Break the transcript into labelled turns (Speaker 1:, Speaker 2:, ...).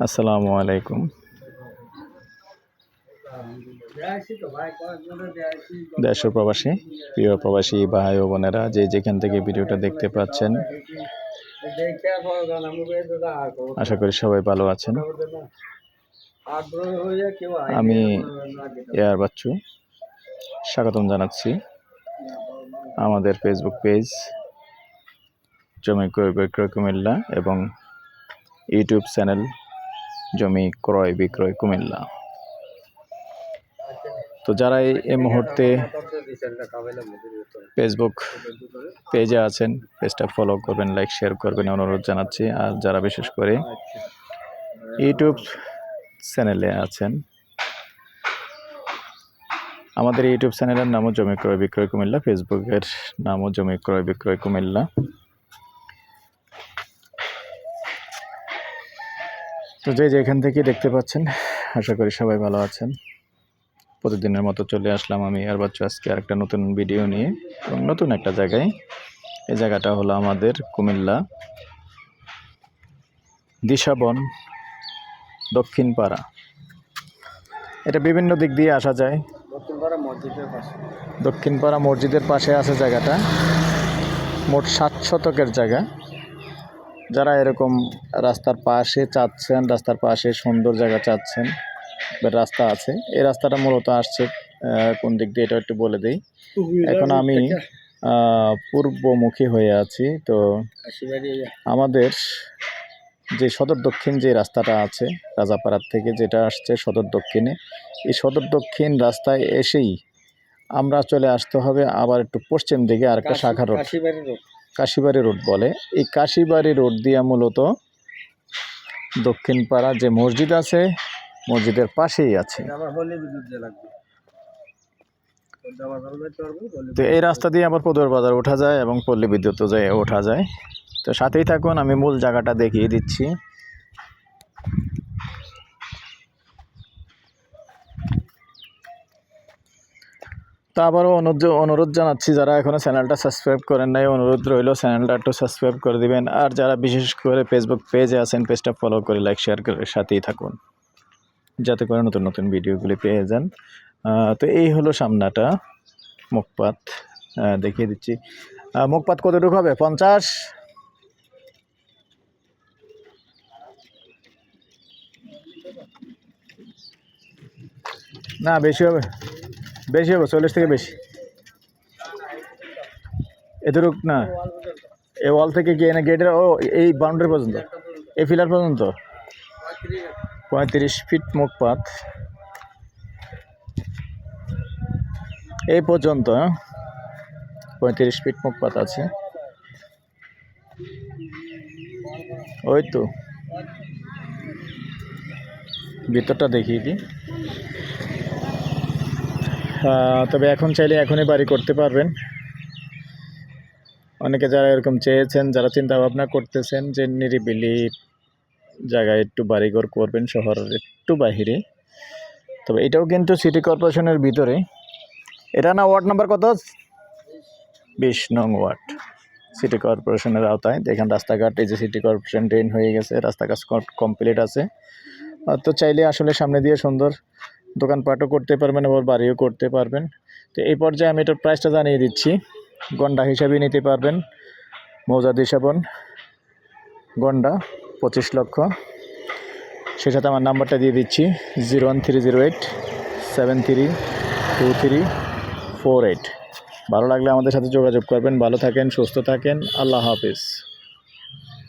Speaker 1: আসসালামু আলাইকুম। দেশ প্রবাসী, প্রিয় প্রবাসী ভাই ও বোনেরা, যে যেখান থেকে ভিডিওটা দেখতে পাচ্ছেন, আশা করি সবাই ভালো আছেন। আমি এয়ার বাচ্চু, স্বাগতম জানাচ্ছি আমাদের ফেসবুক পেজ জমি ক্রয় কুমিল্লা এবং ইউটিউব চ্যানেল জমি ক্রয়, বিক্রয়, কুমিল্লা। তো যারা এই মুহূর্তে ফেসবুক পেজে আছেন পেজটা ফলো করবেন লাইক শেয়ার করবেন অনুরোধ জানাচ্ছি। আর যারা বিশেষ করে ইউটিউব চ্যানেলে আছেন, আমাদের ইউটিউব চ্যানেলের নামও জমি ক্রয়, বিক্রয়, কুমিল্লা। ফেসবুকের নামও জমি ক্রয়, বিক্রয়, কুমিল্লা। তো যে যেখান থেকে দেখতে পাচ্ছেন আশা করি সবাই ভালো আছেন। প্রতিদিনের মতো চলে আসলাম আমি আর বাচ্চা আজকে আরেকটা নতুন ভিডিও নিয়ে এবং নতুন একটা জায়গায়। এই জায়গাটা হলো আমাদের কুমিল্লা দিশাবন দক্ষিণ পাড়া এটা বিভিন্ন দিক দিয়ে আসা যায়। দক্ষিণপাড়া মসজিদের পাশে আছে জায়গাটা। মোট সাত শতকের জায়গা। যারা এরকম রাস্তার পাশে চাচ্ছেন রাস্তার পাশে সুন্দর জায়গা চাচ্ছেন রাস্তা আছে। এই রাস্তাটা মূলত আসছে কোন দিক দিয়ে এটা একটু বলে দিই। এখন আমি পূর্বমুখী হয়ে আছি তো আমাদের যে সদর দক্ষিণ যে রাস্তাটা আছে রাজাপাড়ার থেকে যেটা আসছে সদর দক্ষিণে এই সদর দক্ষিণ রাস্তায় এসেই আমরা চলে আসতে হবে আবার একটু পশ্চিম দিকে আর একটা শাখা রোড। কাশিবাড়ি রোড বলে। এই কাশিবাড়ি রোড দিয়া মূলত দক্ষিণপাড়া যে মসজিদ আছে, মসজিদের পাশেই আছে। তো এই রাস্তা দিয়ে আবার পদর বাজার ওঠা যায় এবং পল্লী বিদ্যুৎ যায়, ওঠা যায়। তো সাথেই থাকুন, আমি মূল জায়গাটা দেখিয়ে দিচ্ছি। তো আবারও অনুরোধ অনুরোধ জানাচ্ছি, যারা এখনও চ্যানেলটা সাবস্ক্রাইব করেন নাই, অনুরোধ রইল চ্যানেলটা একটু সাবস্ক্রাইব করে দিবেন। আর যারা বিশেষ করে ফেসবুক পেজে আছেন পেজটা ফলো করে লাইক শেয়ার করে সাথেই থাকুন, যাতে করে নতুন নতুন ভিডিওগুলি পেয়ে যান। তো এই হলো সামনাটা, মুখপাত দেখিয়ে দিচ্ছি। মুখপাত কতটুকু হবে? পঞ্চাশ? না, বেশি হবে। বেশি হবে চল্লিশ থেকে বেশি। এতটুক না, এ ওয়াল থেকে গিয়ে না গেটের ও, এই বাউন্ডারি পর্যন্ত, এই ফিলার পর্যন্ত? পঁয়ত্রিশ ফিট মুখপাত এই পর্যন্ত হ্যাঁ? পঁয়ত্রিশ ফিট মুখপাত আছে। ওই তো। ভিতরটা দেখিয়ে দিই তবে এখন চাইলে এখনই বাড়ি করতে পারবেন। অনেকে যারা এরকম চেয়েছেন, যারা চিন্তা ভাবনা করতেছেন যে নিরিবিলি জায়গায় একটু বাড়িঘর করবেন, শহরের একটু বাহিরে, তবে এটাও কিন্তু সিটি কর্পোরেশনের ভিতরে। এটা না ওয়ার্ড নাম্বার কত? বিশ নং ওয়ার্ড। সিটি কর্পোরেশনের আওতায়। দেখেন রাস্তাঘাট, এই যে সিটি কর্পোরেশন ড্রেন হয়ে গেছে, রাস্তাঘাট কমপ্লিট আছে। তো চাইলে আসলে সামনে দিয়ে সুন্দর দোকানপাটও করতে পারবেন, আবার বাড়িও করতে পারবেন। তো এই পর্যায়ে আমি এটার প্রাইসটা জানিয়ে দিচ্ছি। গন্ডা হিসাবে নিতে পারবেন। মৌজাদ হিসাবন। গন্ডা, পঁচিশ লক্ষ। সে সাথে আমার নাম্বারটা দিয়ে দিচ্ছি। Zero one three zero eight seven three two three four eight ভালো লাগলে আমাদের সাথে যোগাযোগ করবেন। ভালো থাকেন, সুস্থ থাকেন। আল্লাহ হাফিজ।